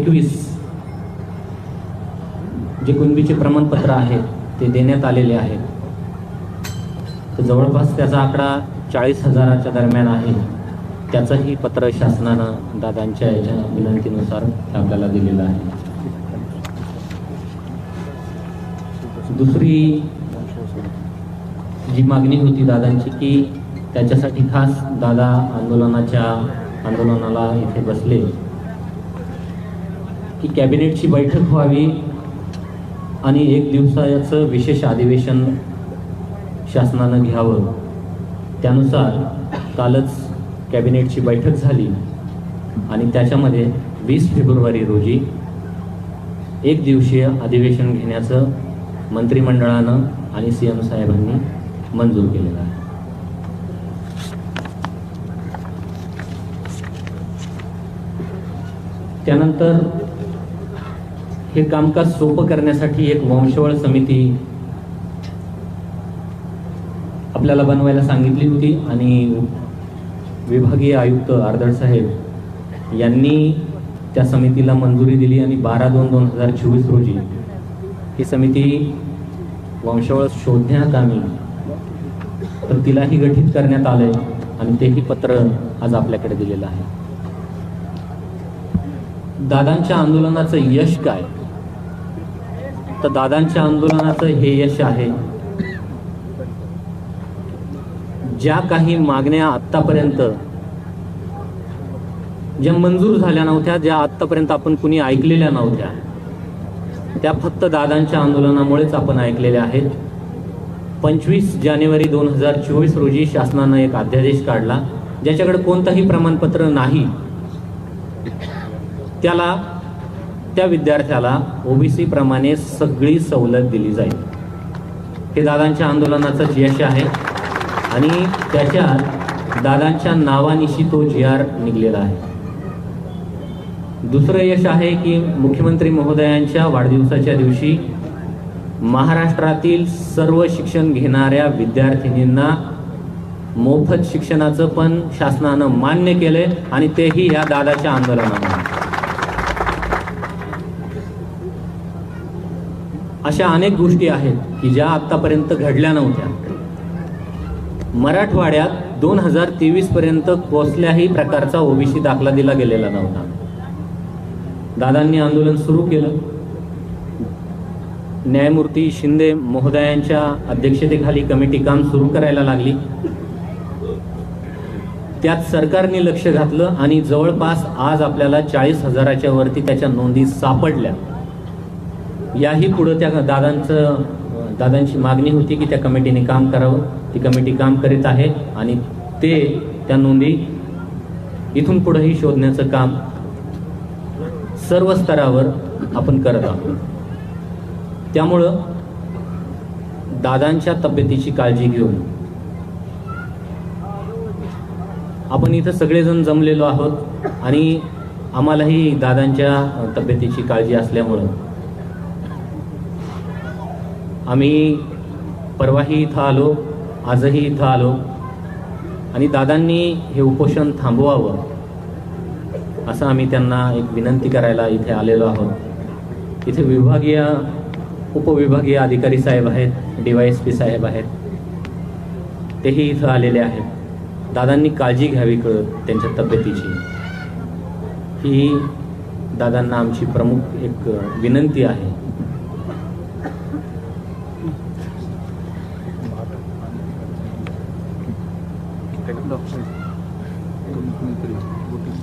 एकवीस जे कुणबीचे प्रमाणपत्र आहेत ते देण्यात आलेले आहेत तर जवळपास त्याचा आकडा चाळीस हजाराच्या दरम्यान आहे. त्याचंही पत्र शासनानं दादांच्या याच्या विनंतीनुसार आपल्याला दिलेलं आहे. दुसरी जी मागणी होती दादांची की त्याच्यासाठी खास दादा आंदोलनाच्या आंदोलनाला इथे बसले. की कॅबिनेटची बैठक व्हावी आणि एक दिवसाचं विशेष अधिवेशन शासनानं घ्यावं. त्यानुसार कालच कॅबिनेटची बैठक झाली आणि त्याच्यामध्ये वीस फेब्रुवारी रोजी एक दिवसीय अधिवेशन घेण्याचं मंत्रिमंडळानं आणि सी एम साहेबांनी मंजूर केलेलं आहे. त्यानंतर हे कामकाज सोपं करण्यासाठी एक वंशवळ समिती आपल्याला बनवायला सांगितली होती आणि विभागीय आयुक्त आर्दळ साहेब यांनी त्या समितीला मंजुरी दिली आणि बारा दोन दोन हजार चोवीस रोजी ही समिती वंशवळ शोधण्याकामी तर तिलाही गठीत करण्यात आलंय आणि तेही पत्र आज आपल्याकडे दिलेलं आहे. दादांच्या आंदोलनाचं यश काय? तर दादांच्या आंदोलनाचं हे यश आहे. ज्या काही मागण्या आत्तापर्यंत ज्या मंजूर झाल्या नव्हत्या ज्या आत्तापर्यंत आपण कुणी ऐकलेल्या नव्हत्या त्या फक्त दादांच्या आंदोलनामुळेच आपण ऐकलेल्या आहेत. पंचवीस जानेवारी दोन हजार चोवीस रोजी शासनानं एक अध्यादेश काढला ज्याच्याकडे कोणतंही प्रमाणपत्र नाही त्याला त्या विद्यार्थ्याला ओबीसी प्रमाणे सगळी सवलत दिली जाईल. हे दादांच्या आंदोलनाचं यश आहे आणि त्याच्यात दादांच्या नावानिशी तो जी आर निघलेला आहे. दुसरं यश आहे की मुख्यमंत्री महोदयांच्या वाढदिवसाच्या दिवशी महाराष्ट्रातील सर्व शिक्षण घेणाऱ्या विद्यार्थिनींना मोफत शिक्षणाचं पण शासनानं मान्य केलं आणि तेही या दादाच्या आंदोलनामुळे. अशा अनेक गोष्टी आहेत की ज्या आत्तापर्यंत घडल्या नव्हत्या. मराठवाड्यात दोन हजार तेवीस पर्यंत कसल्याही प्रकारचा ओबीसी दाखला दिला गेलेला नव्हता. दादांनी आंदोलन सुरू केलं. न्यायमूर्ती शिंदे महोदयांच्या अध्यक्षतेखाली कमिटी काम सुरू करायला लागली. त्यात सरकारने लक्ष घातलं आणि जवळपास आज आपल्याला चाळीस हजाराच्या वरती त्याच्या नोंदी सापडल्या. याही पुढं त्या दादांचं दादांची मागणी होती की त्या कमिटीने काम करावं. ती कमिटी काम करीत आहे आणि ते त्या नोंदी इथून पुढेही शोधण्याचं काम सर्व स्तरावर आपण करत आहोत. त्यामुळं दादांच्या तब्येतीची काळजी घेऊन आपण इथं सगळेजण जमलेलो आहोत आणि आम्हालाही दादांच्या तब्येतीची काळजी असल्यामुळं आम्ही परवाही इथं आलो आजही इथं आलो. आणि दादांनी हे उपोषण थांबवावं असं आम्ही त्यांना एक विनंती करायला इथे आलेलो आहोत. इथे विभागीय उपविभागीय अधिकारी साहेब आहेत डी वाय एस पी साहेब आहेत. तेही इथं आलेले आहेत. दादांनी काळजी घ्यावी कळत त्यांच्या तब्येतीची. ही दादांना आमची प्रमुख एक विनंती आहे. Смотри, вот это,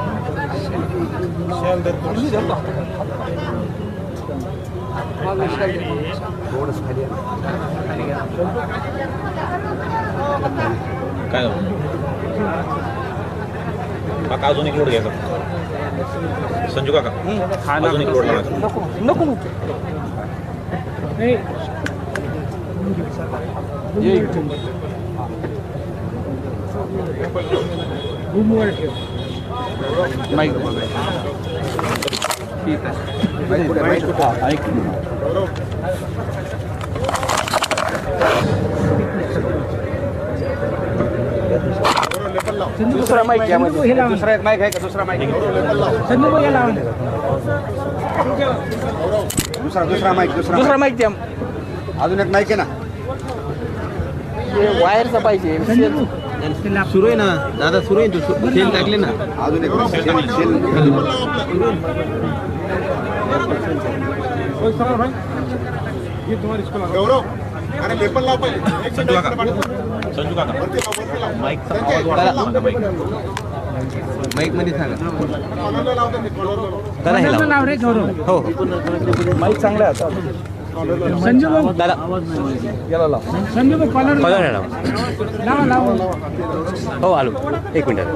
काय काका अजून एक लोड घ्यायचा. संजू काका. अजून एक लोड लावायचा. नको नको. रूमवर ठेव. माईक ठीक आहे हा, ऐक दुसरा माईक घ्या म्हणजे. दुसरा एक माईक आहे का? दुसरा माईक दुसरा दुसरा माईक दुसरा दुसरा माईक द्या. अजून एक माईक आहे ना? वायरचा पाहिजे सुरू आहे ना दादा सुरू आहे तू तेल टाकले ना? अजून एक संजू काका. माईक माईकमध्ये सांगा. नाव रे गौरव हो माईक चांगला आहे आता संजू भाऊ दादा गेला लाव संजू भाऊ कॉलर कॉलर आहे लावा लावा हो आलो एक मिनिट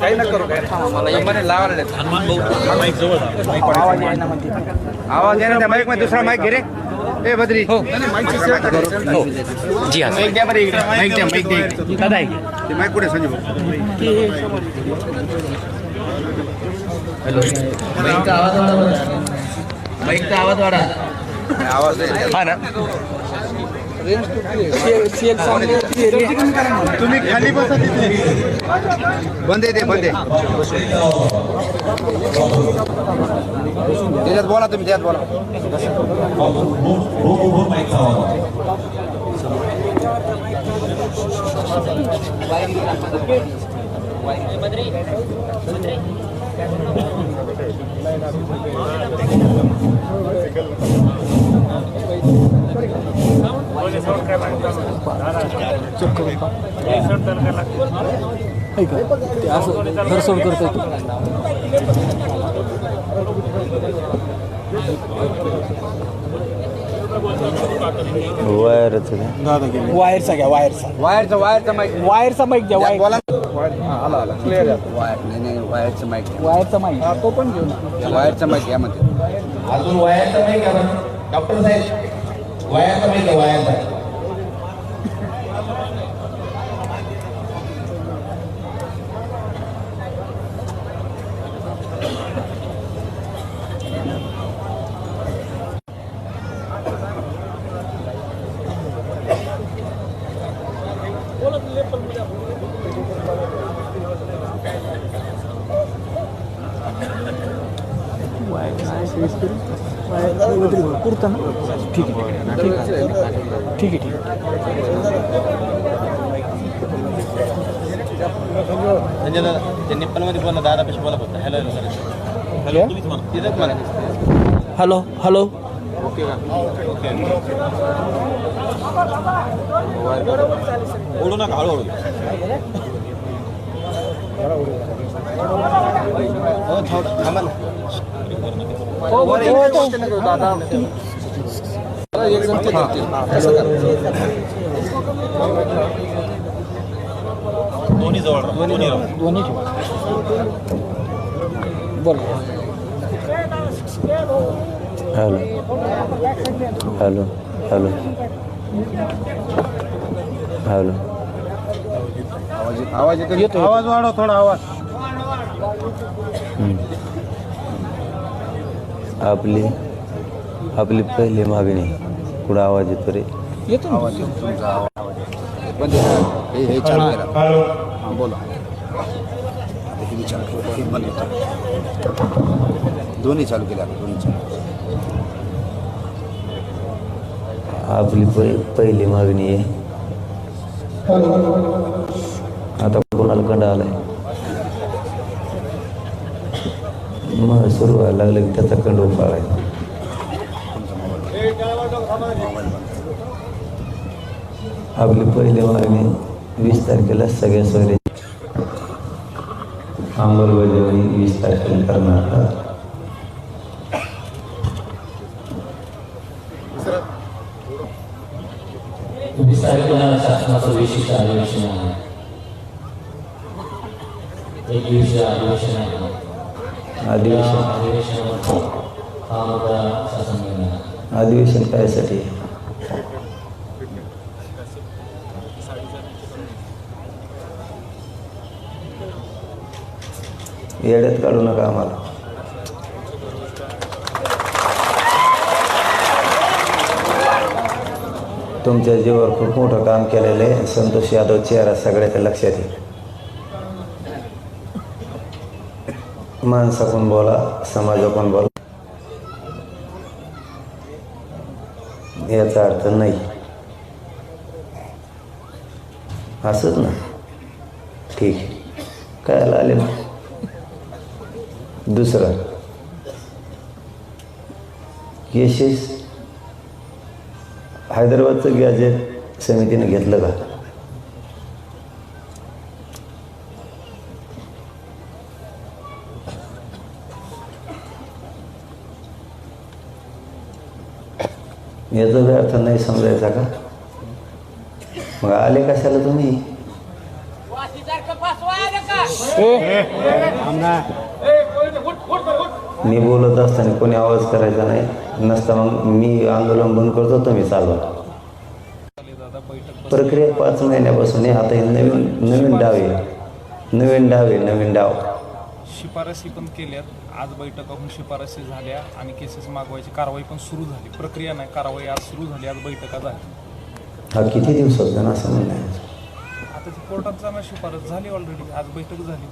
काही न करू काय थांबा मला एमाने लावायला देत. हनुमान भाऊ माईक जवळ जा. माईक आवाज आहे ना म्हणते आवाज आहे ना त्या माईकमध्ये दुसरा माईक घे रे ए बद्री हो जी हाँ माईक द्या बरं इकडे माईक द्या माईक द्या इकडे. दादा आहे ते माईक कुठे संजू भाऊ? माईकचा आवाज बाईकचा आवाज वाढा. आवाज हा ना. तुम्ही खाली बसा तिथे. बंद आहे ते बंद. त्याच्यात बोला तुम्ही त्याच्यात बोला. वायरचा घ्या वायरचा. वायरचा वायरचा माईक वायरचा माईक द्या वायर बोला. आला आला. क्लिअर वायर नाही नाही वायरचं माईक वायरचा माईक तो पण घेऊ ना वायरचं माईक यामध्ये अजून वायाचा नाही का डॉक्टर साहेब वायाचा नाही का पुरतं ना? ठीक आहे ठीक आहे. ठीक आहे. ठीक संजय दादा ते निप्पलमध्ये बोला दादा पेशी बोला. फक्त hello hello hello hello hello ओढू नका हळूहळू हो थांब- थांबा ना. दादा दोन्ही. दोन्ही बोल. हॅलो. हॅलो. हॅलो. हॅलो. आवाज येतो- आवाज येतो येतो आवाज वाढव थोडा आवाज. आपली आपली पहिली मागणी कुठं आवाज़ येतो रे? येतो आवाज़ येतो. तुमचा आवाज़. येतो. बंद. हे हे चालू करा हाँ बोला. हे बी चालू केलं. हे बंद होतं. दोन्ही चालू केले आता दोन्ही चालू. आपली पहि पहिली मागणी आहे. आता कोणाला कंडा आलाय? मग सुरू व्हायला लागलं की त्याचा कंड उपाळायचा आपली पहिली मागणी वीस तारखेला सगळ्या सोयरे अंमलबजावणी वीस तारखेला करणार आहात वीस तारखेला शासनाचं विशिष्ट अधिवेशन आहे. एक दिवसीय अधिवेशन आहे. अधिवेशन. हा आहे. अधिवेशन कायसाठी येड्यात काढू नका आम्हाला. तुमच्या जीवावर खूप मोठं काम केलेलं आहे. संतोष यादव चेहरा सगळ्याच्या लक्षात येईल. माणसाकून बोला समाजाकून बोला याचा अर्थ नाही. असंच ना. ठीक आहे. काय आले ना? दुसरा. यशेस हैदराबादचं गॅजेट समितीने घेतलं का? नाही समजायचा का? मग आले कशाला तुम्ही? मी बोलत असताना कोणी आवाज करायचा नाही. नसता मग मी आंदोलन बंद करतो तुम्ही चालवा. प्रक्रिया पाच महिन्यापासून आता हे नवीन नवीन डाव आहे. नवीन डाव आहे नवीन डाव. शिफारसी पण केल्यात. आज बैठकाहून शिफारसी झाल्या आणि केसेस मागवायची कारवाई पण सुरू झाली. प्रक्रिया नाही कारवाई आज सुरू झाली आज बैठका झाली हा किती दिवसाचा ना असं म्हणणं आहे? आता ती कोर्टात जाणार शिफारस झाली ऑलरेडी आज बैठक झाली.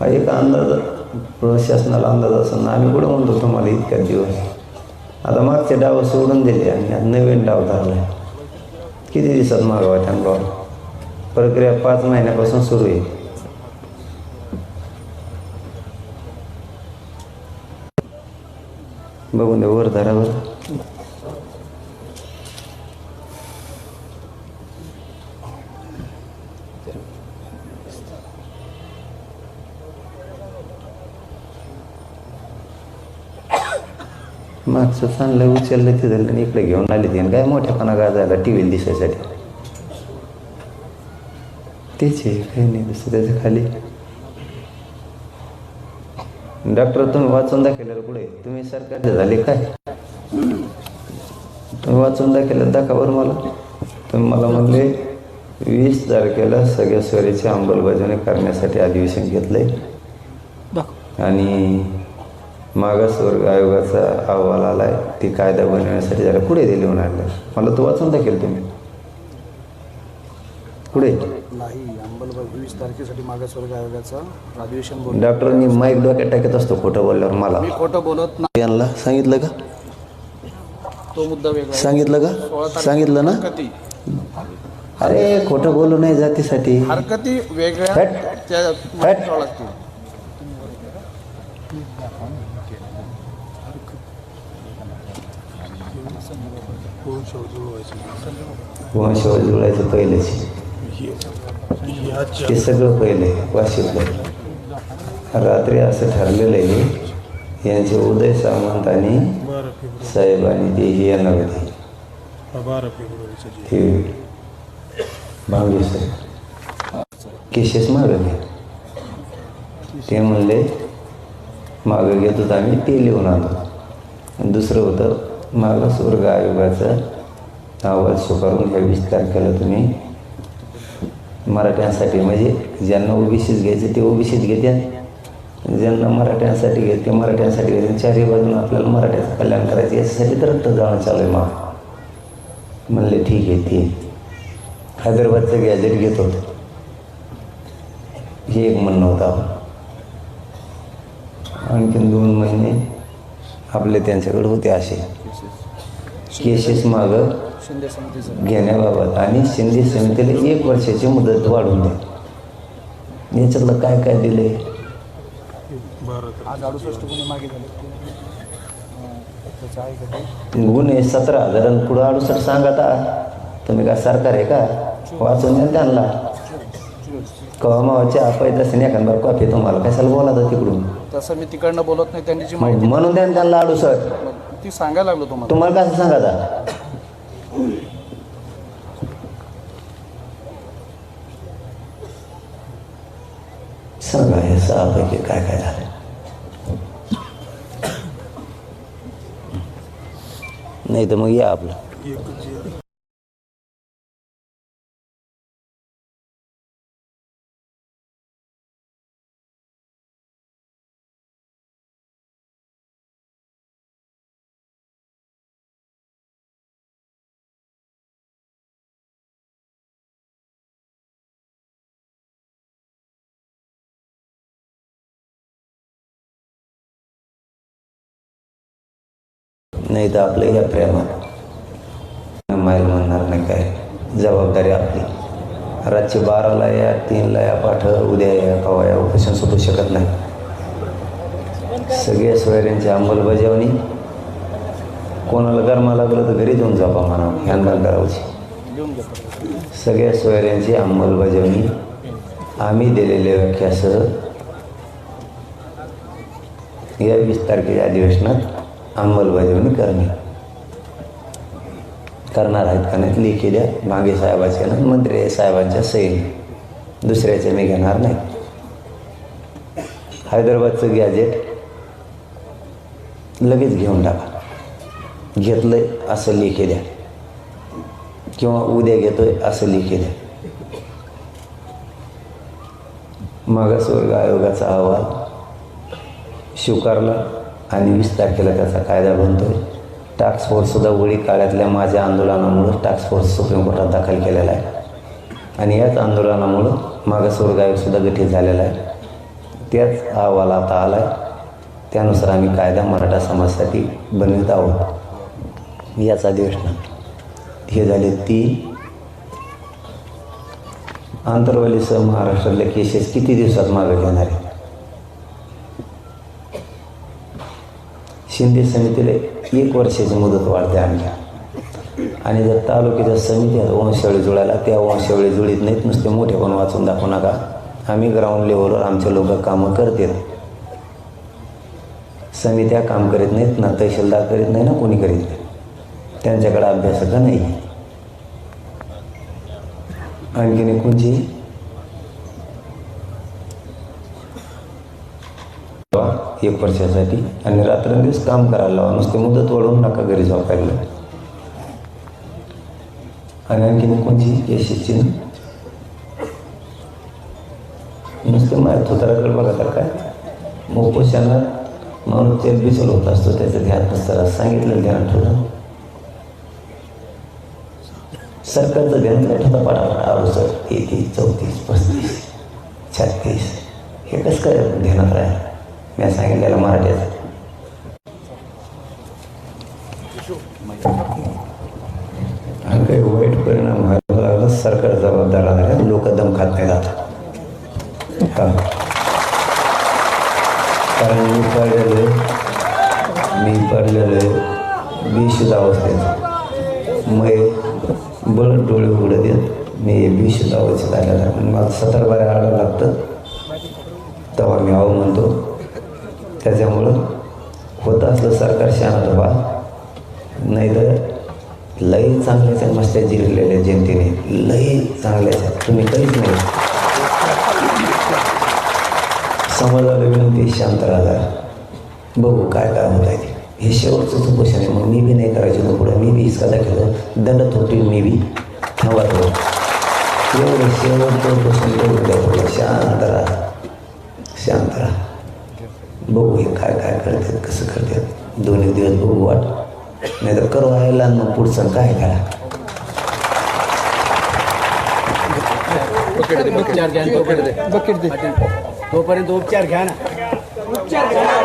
हा एक अंदाज प्रशासनाला अंदाज असं आम्ही कुठं म्हणतो तुम्हाला इतक्या दिवस? आता मागचे डाव सोडून दिले आणि आता नवीन डाव धरलाय. किती दिवसात मागावा त्यांना? प्रक्रिया पाच महिन्यापासून सुरू आहे. बघून दे वर धरावर. मागचं चांगलं उचललं ते झालं आणि इकडे घेऊन आले ते. काय मोठ्यापणा गाजायला टी व्हीला दिसायसाठी? तेच आहे काही नाही दुसरं त्याच्याखाली. डॉक्टर तुम्ही वाचून दाखवलेलं पुढे तुम्ही सरकारचे झाले काय? तुम्ही वाचून दाखवलं दाखवा बरं मला. तुम्ही मला म्हणले वीस तारखेला सगळ्या स्वरीची अंमलबजावणी करण्यासाठी अधिवेशन घेतलंय. आणि मागासवर्ग आयोगाचा अहवाल आलाय ती कायदा बनवण्यासाठी जरा पुढे दिली म्हणाले? मला तो वाचून दाखवेल तुम्ही. पुढे वीस तारखेसाठी मागासवर्ग आयोगाचं अधिवेशन बोल डॉक्टरांनी माईक डोक्यात टाकत असतो खोटं बोलल्यावर मला. मी खोटं बोलत नाही. यांना सांगितलं का? तो मुद्दा वेगळा आहे. सांगितलं सोळा का तारखेला सांगितलं ना? हरकती. अरे खोटं बोलू नाही जातीसाठी. हरकती वेगळ्या हट. त्या हट. करावं लागतील. वंशावळ जुळायचं पहिलेच? ते सगळं पहिले वाशिमला रात्री असं ठरलेलं आहे यांचे उदय सामंत आणि साहेब ते हे येणार होते. ते भांगे साहेब. केसेस मागवले ते म्हणले मागं घेतो तर आम्ही ते लिहून आणतो दुसरं होतं मागासवर्ग आयोगाचा अहवाल स्वीकारून ह्या विस्तार तारखेला तुम्ही मराठ्यांसाठी. म्हणजे ज्यांना ओबीसीच घ्यायचे ते ओबीसीच घेत्या ज्यांना मराठ्यांसाठी घेत ते मराठ्यांसाठी घेते. चारही बाजून आपल्याला मराठ्याचं कल्याण करायचं याच्यासाठी तर रक्त जाणं चालू आहे मग म्हणले ठीक आहे ते हैदराबादचं गॅजेट घेतो हे एक म्हणणं होतं आपण. आणखीन दोन महिने आपले त्यांच्याकडे होते असे. केसेस मागं शिंदे समितीचं घेण्याबाबत. आणि शिंदे समितीला एक वर्षाची मुदत वाढवून द्या. याच्यातलं काय काय दिलंय? आज अडुसष्ट गुन्हे मागे झाले. सतरा हजार पुढं अडुसष्ट सांगत. आहात तुम्ही काय सरकार आहे का? वाचून द्या त्यांना. कवा मावाच्या पैदा असेल एखादा कॉफी तुम्हाला कशाला बोलायचं तिकडून? तसं मी तिकडनं बोलत नाही त्यांनी म्हणून त्यांना अडुसष्ट. ती सांगायला लागलो तुम्हाला. तुम्हाला कसं सांगायचा? सांगा हे सहापैकी काय काय झालं? नाही तर मग या आपलं. नाही तर आपलं या प्रेमात. माईल म्हणणार नाही काय? जबाबदारी आपली. रातची बाराला या तीनला या पाठ उद्या या कवा या उपोषण सुटू शकत नाही. सगळ्या सोयऱ्यांची अंमलबजावणी. कोणाला गरमा लागलं तर घरी जाऊन जावा म्हणा ह्यांना करावची. सगळ्या सोयऱ्यांची अंमलबजावणी. आम्ही दिलेल्या व्याख्यासह या वीस तारखेच्या अधिवेशनात अंमलबजावणी करणे. करणार आहेत का नाही लेखी द्या मागे साहेबाच्या ना मंत्री साहेबांच्या सैन दुसऱ्याचे मी घेणार नाही. हैदराबादचं गॅजेट लगेच घेऊन टाका. घेतलंय असं लेखी द्या किंवा उद्या घेतोय असं लिखे द्या मागासवर्ग आयोगाचा अहवाल स्वीकारला. आणि वीस तारखेला त्याचा कायदा बनतो. टास्क फोर्ससुद्धा वडी काळातल्या माझ्या आंदोलनामुळं टास्क फोर्स सुप्रीम कोर्टात दाखल केलेला आहे. आणि याच आंदोलनामुळं मागासवर्ग आयोगसुद्धा गठीत झालेला आहे. त्याच अहवाल आता आला आहे त्यानुसार आम्ही कायदा मराठा समाजासाठी बनवित आहोत. याच अधिवेशनात हे झाले तीन. आंतरवालीसह महाराष्ट्रातल्या केसेस किती दिवसात मागे घेणार आहे शिंदे समितीला एक वर्षाची मुदत वाढते आणखी आणि जर तालुक्याच्या समिती आहेत वंशावळी जुळायला त्या वंशावळी जुळीत नाहीत नुसते मोठे पण वाचून दाखवू नका. आम्ही ग्राउंड लेवलवर आमचे लोक कामं करतात समित्या काम करीत नाहीत ना तहसीलदार करीत नाही ना कोणी करीत नाही. त्यांच्याकडे अभ्यासक नाही. आणखीन कोणची एक वर्षासाठी. आणि रात्रंदिवस काम करायला लावा. नुसते मुदत वाढवून नका घरी झोपायला. आणि आणखीन कोणची यशस्वी नुसते माहीत होताराकडे बघा तर काय? मोपोशाला माणूस तेल बिचल होत असतो. त्याचं ध्यान नसताना सांगितलं ध्यान ठेवलं सरकारचं ध्यान ठेवता पटापट अडुसष्ट एकतीस चौतीस पस्तीस छत्तीस. हे कसं काय ध्यानात राहिलं? मी सांगितलेलं मराठीचं आणि काही वाईट परिणाम व्हायला लागला सरकार जबाबदार राहणार लोक दम खात नाही जात हा. कारण मी पडलेलो आहे. मी पडलेलो आहे. बेशुद्ध अवस्थेत. मग बळत डोळे उघडत येत मी बेशुद्ध अवस्थेत आलेला आहे. आणि मला सतर बारा आडावं लागतं तेव्हा मी आहो म्हणतो त्याच्यामुळं होत असलं सरकार शांत व्हा नाही तर लई चांगल्याच्या मस्त्या जिरलेल्या जनतेने लई चांगल्याच्या तुम्ही काहीच नाही समाजाला विनंती शांत राहा बघू काय काय होत आहे ते. हे शेवटचं उपोषण आहे मग मी बी नाही करायचं होतं पुढं. मी बी इसका दाखवलं दंडत होती मी बी. थांबा थोडं एवढं शेवटचं उपोषण शांत राहा. शांत राहा. बघू हे काय काय करतात कसं करतात. दोन एक दिवस बघू वाट. नाही तर करू आहे मग पुढचं काय करा. तोपर्यंत उपचार घ्या ना. उपचार घ्या.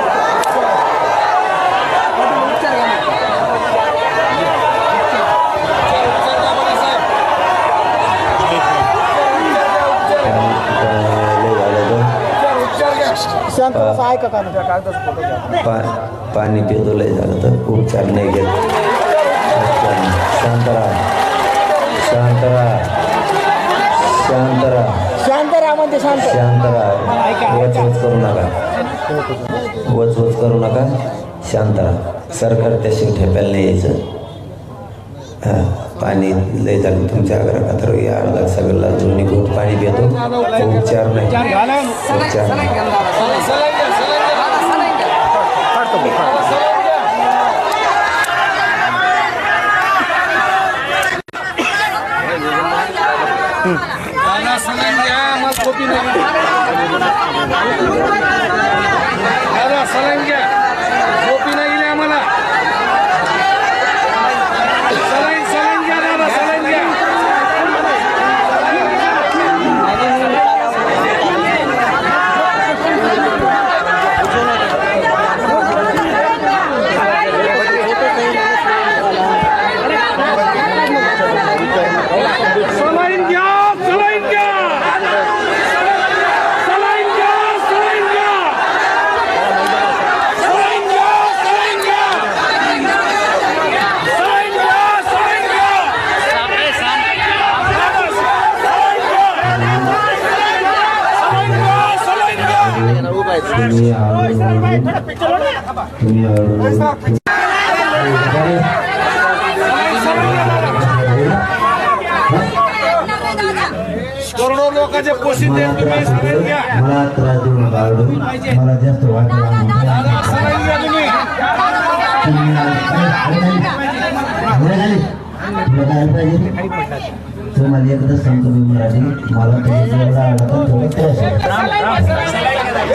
ऐका का त्या कागदाचा फोटो घ्या. पा पाणी पितो लय झालं तर उपचार नाही घेत. उपचार नाही. शांत राहा. शांत राहा. शांत राहा. शांत राहा म्हणते शांत. शांत राहा. वच वच करू नका. वच वच करू नका. शांत राहा. सरकार त्या ठेप्याला नाही यायचं. हां. पाणी लय झालं तुमच्या घरात तर या अर्धा सगळ्याला जुनी घोट पाणी पितो उपचार नाही उपचार नाही सलाईन घ्या सलाईन घ्या सलाईन घ्या सलाईन घ्या सलाईन घ्या सलाईन घ्या सलाईन घ्या सलाईन घ्या तुम्ही तुम्ही करोडो लोकांचे पोषित तुम्ही सलाईन घ्या. मला त्रास देऊ नका आवडू मला जास्त वाटलं घ्या तुम्ही. तुम्हाला एकदा सांगतो मी मराठी. मला तो जेवढा आवडता तेवढं त्रास